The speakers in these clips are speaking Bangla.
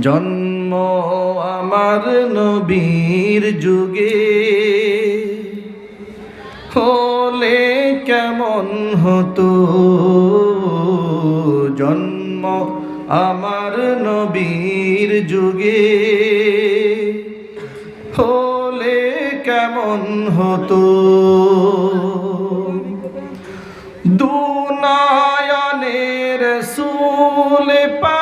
জন্ম আমার নবীর যুগে। হলে কেমন হতো? জন্ম আমার নবীর যুগে। হলে কেমন হতো? দুনায়নের সুলে পাক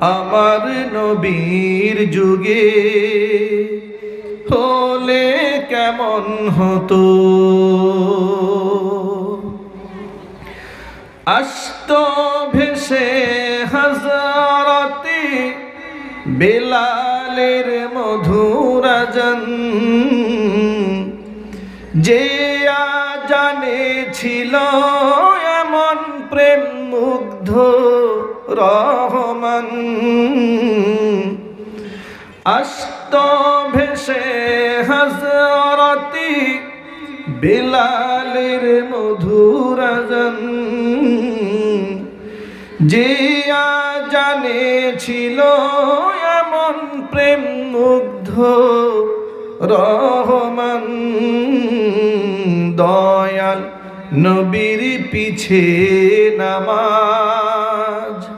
আমার নবীর যুগে হলে কেমন হতো? আস্ত ভেসে হাজারতে বেলালের মধুরাজন যে জানে ছিল এমন প্রেম মুগ্ধ রহমান। আস্ত ভেসে হাজরতি বিলালের মধুরাজন যে জানে ছিল এমন প্রেম মুগ্ধ রহমান। দয়াল নবীর পিছে নামাজ।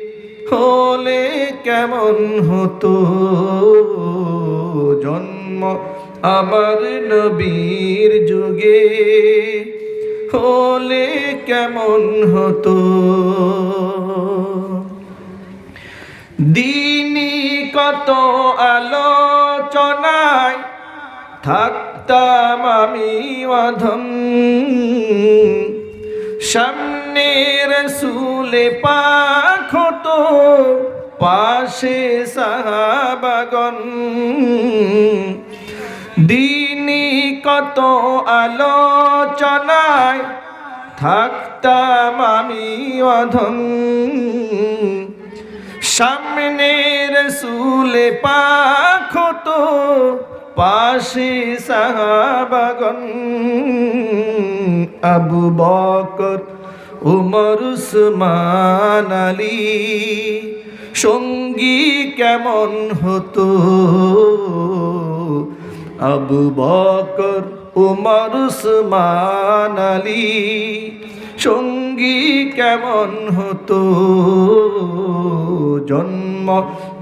হলে কেমন হতো? জন্ম আমার নবীর যুগে হলে কেমন হতো? দিনী কত আলোচনায় থাকতাম আমি অধম। সামনের সুলে পাখ পাশে সাহাবাগন দিনী কত আলোচনায় থাকতাম আমি অধম। সামনের সুলে পাখ তো পাশে সাহাবাগন আবু বকর উমর উসমান আলী, সঙ্গী কেমন হতো? আবু বকর, উমর উসমান আলী, সঙ্গী কেমন হতো? জন্ম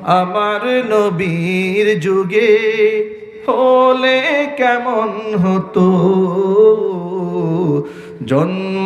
আমার নবীর যুগে হলে কেমন হতো? জন্ম